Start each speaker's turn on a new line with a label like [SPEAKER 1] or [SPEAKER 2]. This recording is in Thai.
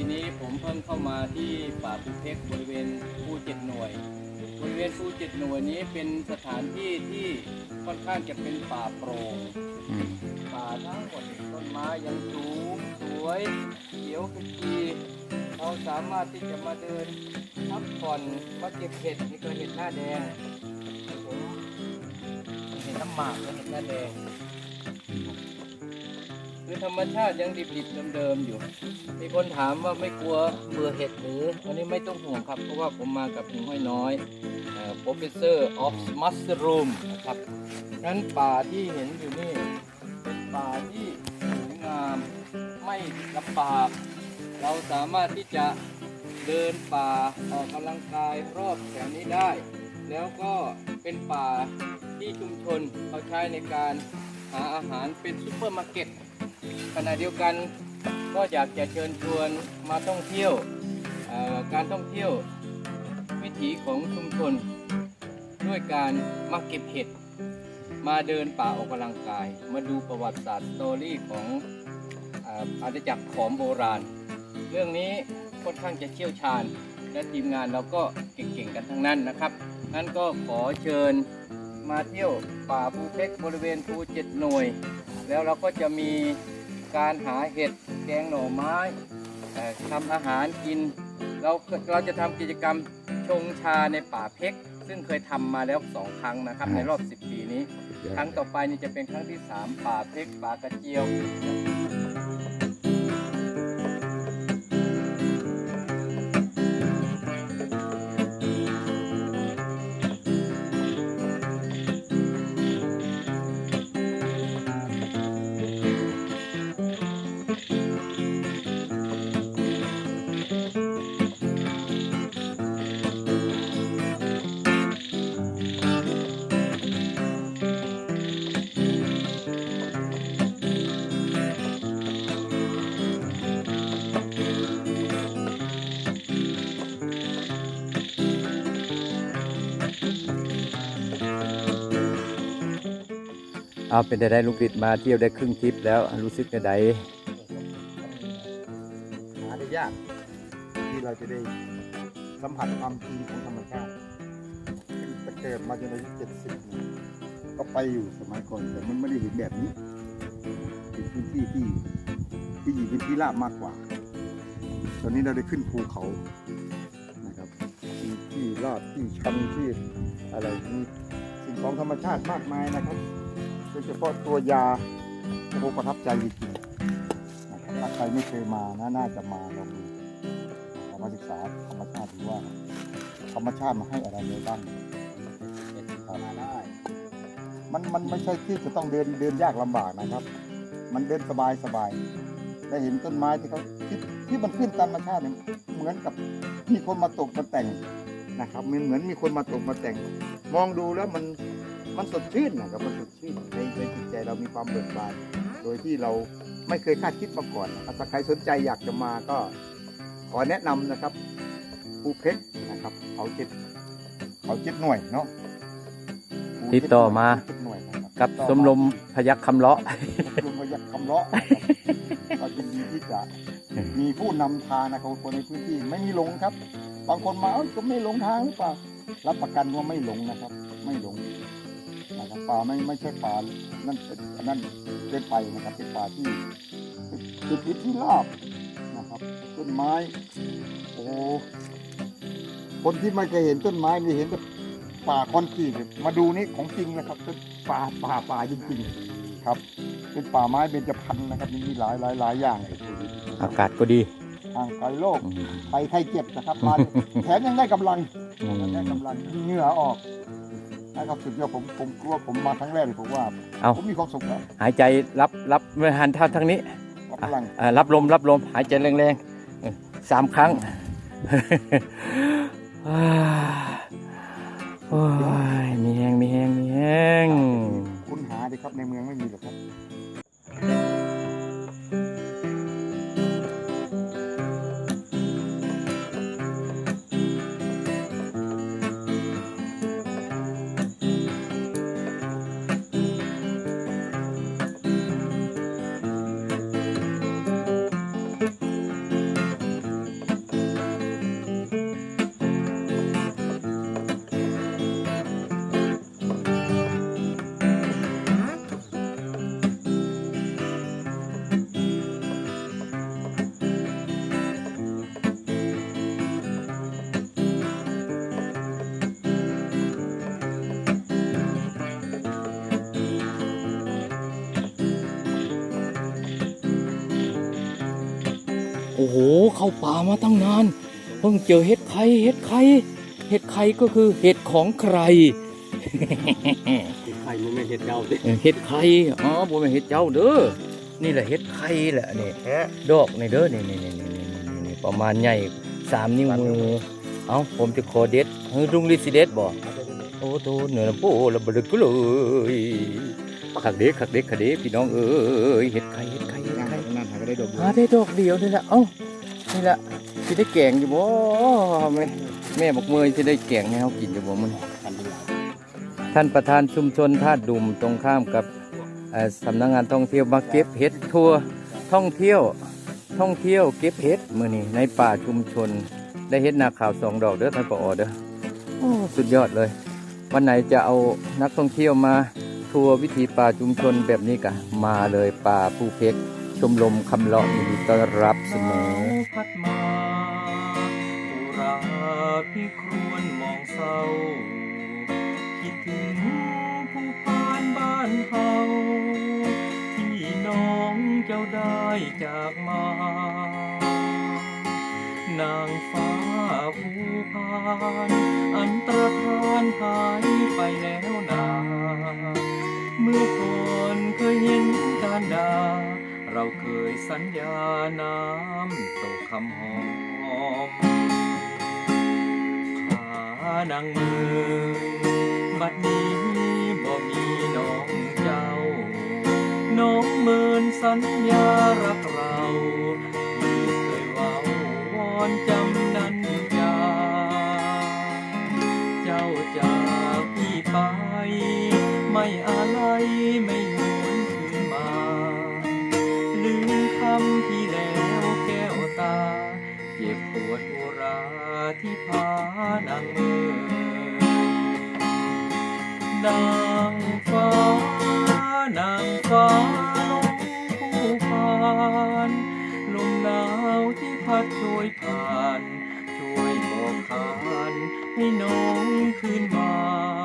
[SPEAKER 1] ฝนปีนี้ผมเพิ่งเข้ามาที่ป่าภูเพกบริเวณภูเจ็ดหน่วย บริเวณภูเจ็ดหน่วยนี้เป็นสถานที่ที่ค่อนข้างจะเป็นป่าโปร่ง
[SPEAKER 2] อืม
[SPEAKER 1] ป่าทั้งหมดต้นไม้ยังสูงสวยเขียวขจีเราสามารถที่จะมาเดินพักผ่อนมาเก็บเห็ดนี่ก็เห็ดหน้าแดงผมเห็ดน้ำหมากและเห็ดหน้าแดง คือธรรมชาติยังดิบๆเดิมๆอยู่ มีคนถามว่าไม่กลัวเบื่อเห็ดหรืออันนี้ไม่ต้องห่วงครับ เพราะว่าผมมากับหิงห้อยน้อยเอ่อ Professor of Mushroom นะครับนั้นป่าที่เห็นอยู่นี่ เป็นป่าที่สวยงามไม่ลำบากเราสามารถที่จะเดินป่าออกกำลังกายรอบแถวนี้ได้ แล้วก็เป็นป่าที่ชุมชนเขาใช้ในการหาอาหารเป็นซูเปอร์มาร์เก็ต ขณะเดียวกันก็อยากจะเชิญชวนมาท่องเที่ยวการท่องเที่ยววิถีของชุมชน ด้วยการมาเก็บเห็ด มาเดินป่าออกกำลังกาย มาดูประวัติศาสตร์สตอรี่ของอาณาจักรขอมโบราณ เรื่องนี้ค่อนข้างจะเชี่ยวชาญ และทีมงานเราก็เก่งๆกันทั้งนั้นนะครับนั้นก็ขอเชิญมาเที่ยวป่าภูเพกบริเวณภูเจ็ดหน่วย แล้วเราก็จะมี การหาเห็ดแกงหน่อไม้เอ่อทำอาหารกิน เราเราจะทำกิจกรรมชงชาในป่าเพกซึ่งเคยทำมาแล้วสองครั้งนะครับในรอบ 10 ปีนี้ ครั้งต่อไปนี่จะเป็นครั้งที่ 3 ป่าเพกป่ากระเจียว
[SPEAKER 2] เอาเป็นได้ลูกดิดมาเที่ยวได้ครึ่งทริปแล้วรู้สึกยังไง
[SPEAKER 3] หาได้ยากที่เราจะได้สัมผัสความจริงของธรรมชาติตั้งแต่เกิดมาจนอายุเจ็ดสิบก็ไปอยู่สมัยก่อนแต่มันไม่ได้เห็นแบบนี้เป็นพื้นที่ที่ที่อยู่เป็นที่ราบมากกว่า ตอนนี้เราได้ขึ้นภูเขานะครับมีที่ราบที่ชันที่อะไรมีสิ่งของธรรมชาติมากมายนะครับ โดยเฉพาะตัวยาโอ้โหประทับใจจริงๆนะครับถ้าใครไม่เคยมานะน่าจะมาลองดูมาศึกษาธรรมชาติดูว่า ธรรมชาติมาให้อะไรเราบ้างมาได้ มันมันไม่ใช่ที่จะต้องเดินเดินยากลำบากนะครับ มันเดินสบายสบายได้เห็นต้นไม้ที่เขาที่ที่มันขึ้นตามธรรมชาตินี่เหมือนกับมีคนมาตกมาแต่งนะครับมันเหมือนมีคนมาตกมาแต่ง มองดูแล้วมัน มันสดชื่นนะครับมันสดชื่นในในจิตใจเรามีความเบิกบาน โดยที่เราไม่เคยคาดคิดมาก่อนนะครับถ้าใครสนใจอยากจะมาก็ขอแนะนำนะครับภูเพชรนะครับเขาเจ็ดเขาเจ็ดหน่วยเนาะภูเพชร
[SPEAKER 2] ติดต่อมา
[SPEAKER 3] เจ็ดหน่วยนะครับ
[SPEAKER 2] กับ
[SPEAKER 3] ติดต่อ
[SPEAKER 2] สมรมพยักคำเลาะ
[SPEAKER 3] ชมรมพยักคำเลาะนะครับก็ยินดีที่จะมีผู้นำทางนะครับคนในพื้นที่ไม่มีหลงครับ บางคนมาเอ้าก็ไม่หลงทางหรือเปล่ารับประกันว่าไม่หลงนะครับ ไม่หลง นะครับป่าไม่ไม่ใช่ป่านั่นเป็นอันนั่นเป็นไปนะครับเป็นป่าที่เป็นพื้นที่ราบนะครับต้นไม้โอ้คนที่ไม่เคยเห็นต้นไม้นี่เห็นแต่ป่าคอนกรีตเนี่ยมาดูนี่ของจริงนะครับเป็นป่าป่าป่าจริงๆครับ เป็นป่าไม้เบญจพรรณนะครับมีหลายหลายหลายอย่างเลย
[SPEAKER 2] อากาศก็ดี
[SPEAKER 3] ทางไกลโลก
[SPEAKER 2] อืม
[SPEAKER 3] ไปไทยเจ็บนะครับมาแถมยังได้กำลัง
[SPEAKER 2] อืม
[SPEAKER 3] ได้กำลังเหงื่อออก นะครับสุดยอดผมผมกลัวผมมาครั้งแรกเลยผมว่า
[SPEAKER 2] เอา
[SPEAKER 3] ผมมีความสุขแล้ว
[SPEAKER 2] หายใจรับรับไม่หันเท่าทางนี้
[SPEAKER 3] รับพลัง
[SPEAKER 2] อ่ารับลมรับลมหายใจแรงๆเออสามครั้ง อ่าโอ้ยมีแหงมีแหงมีแหง
[SPEAKER 3] คุณหาดิครับในเมืองไม่มีหรอกครับ
[SPEAKER 1] อ้โห เข้าป่ามาตั้งนาน เพิ่งเจอเห็ดไข่เห็ดไข่เห็ดไข่ก็คือเห็ดของใคร
[SPEAKER 2] ไข่มันไม่เห็ดเจ้าสิ
[SPEAKER 1] เออเห็ดไข่อ๋อบ่แม่นเห็ดเจ้าเด้อ นี่แหละเห็ดไข่แหละนี่
[SPEAKER 3] แค่
[SPEAKER 1] ดอกนี่เด้อนี่นี่นี่นี่นี่นี่นี่ประมาณใหญ่สามนิ้วมือ เอ้าผมจะขอเด็ดเฮ้ยลุงลิสิเด็ดบ่โอ้โตเหนือลำโพระเบิดก็เลยขักเด็กขักเด็กขักเด็กพี่น้องเอ้ยเห็ดไข่เห็ดไข่เห็ ด
[SPEAKER 3] นั่น
[SPEAKER 1] ไข่
[SPEAKER 3] นั่นหาก็ได้ดอกบัว
[SPEAKER 1] หาได้ดอกเดียวนี่แหละเอ้านี่แหละที่ได้แกงอยู่บ่แม่แม่บอกเมยที่ได้แกงให้เขากินอยู่บ่มันท่านประธานชุมชนท่าดุมตรงข้ามกับสำนักงานท่องเที่ยวมาเก็บเห็ดทัวร์ท่องเที่ยวท่องเที่ยวเก็บเห็ดมือนี้ในป่าชุมชน ได้เห็ดนาขาวสองดอกเด้อท่านปอเด้อโอ้สุดยอดเลย วันไหนจะเอานักท่องเที่ยวมาทัวร์วิถีป่าชุมชนแบบนี้กะมาเลยป่าภูเพก ชมลมคำเลาะยินดีต้อนรับเสมอพัดมาอุราพี่ครวนมองเศร้า คิดถึงผู้พานบ้านเฮาที่น้องเจ้าได้จากมา นางฟ้าผู้พานอันตรธานหายไปแล้วนา เมื่อก่อนเคยเห็น เราเคยสัญญาน้ำตกคำหอมหานางเมืองบัดนี้บ่มีน้องเจ้า น้องเมินสัญญารักเราที่เคยเว้าวอนจำนั้นยาเจ้าจากพี่ไป ไม่อะไรไม่ห ที่พานางเมือนางฟ้านางฟ้าลงผู้พานลมหนาวที่พัดช่วยผ่าน ช่วยบอกขานให้น้องคืนมา